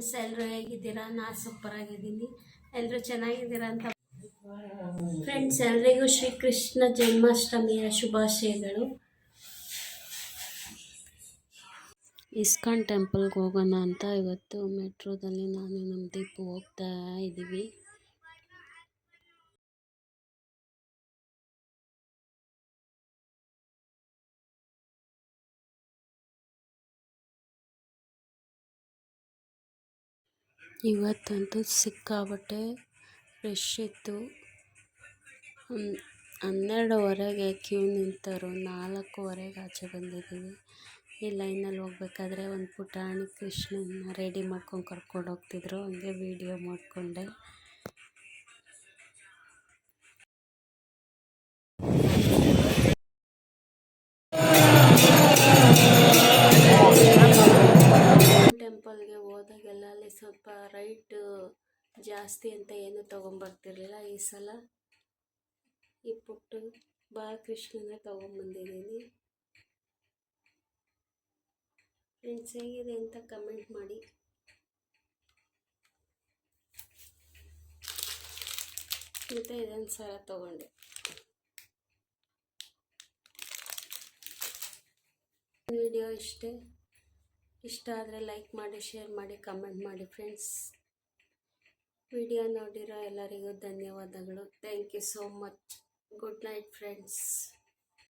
Friends ಎಲ್ಲರೂ ಹೇಗಿದ್ದೀರಾ? Super ಆಗಿದ್ದೀನಿ. ಎಲ್ಲರೂ ಚೆನ್ನಾಗಿದ್ದೀರಾ ಅಂತ ಫ್ರೆಂಡ್ಸ್ ಎಲ್ರಿಗೂ ಶ್ರೀಕೃಷ್ಣ ಜನ್ಮಾಷ್ಟಮಿಯ ಶುಭಾಶಯಗಳು. ಇಸ್ಕಾನ್ ಟೆಂಪಲ್ಗೆ ಹೋಗೋಣ ಅಂತ ಇವತ್ತು ಮೆಟ್ರೋದಲ್ಲಿ ನಾನು ನಮ್ಮ ದೀಪು ಹೋಗ್ತಾ ಇದ್ದೀವಿ ಇವತ್ತಂತೂ ಸಿಕ್ಕಾಪಟ್ಟೆ ರಶ್ ಇತ್ತು. ಹನ್- ಹನ್ನೆರಡುವರೆಗೆ ಕ್ಯೂ ನಿಂತರು. ನಾಲ್ಕೂವರೆಗೆ ಆಚೆ ಬಂದಿದ್ದೀವಿ. ಈ ಲೈನಲ್ಲಿ ಹೋಗ್ಬೇಕಾದ್ರೆ ಒಂದು ಪುಟಾಣಿ ಕೃಷ್ಣನ ರೆಡಿ ಮಾಡ್ಕೊಂಡು ಕರ್ಕೊಂಡು ಹೋಗ್ತಿದ್ರು. ಹಂಗೆ ವೀಡಿಯೋ ಮಾಡಿಕೊಂಡೆ. ಸ್ವಲ್ಪ ರೈಟ್ ಜಾಸ್ತಿ ಅಂತ ಏನು ತೊಗೊಂಬರ್ತಿರ್ಲಿಲ್ಲ. ಈ ಸಲ ಈ ಪುಟ್ಟು ಬಾಲಕೃಷ್ಣನ ತೊಗೊಂಬಂದಿದ್ದೀನಿ. ಫ್ರೆಂಡ್ಸ್, ಹೇಗಿದೆ ಅಂತ ಕಮೆಂಟ್ ಮಾಡಿ. ಮತ್ತು ಇದೊಂದು ಸಲ ತೊಗೊಂಡೆ. ವಿಡಿಯೋ ಇಷ್ಟೇ. ಇಷ್ಟ ಆದರೆ ಲೈಕ್ ಮಾಡಿ ಶೇರ್ ಮಾಡಿ ಕಮೆಂಟ್ ಮಾಡಿ ಫ್ರೆಂಡ್ಸ್ ವಿಡಿಯೋ ನೋಡಿರೋ ಎಲ್ಲರಿಗೂ ಧನ್ಯವಾದಗಳು. Thank you so much good night friends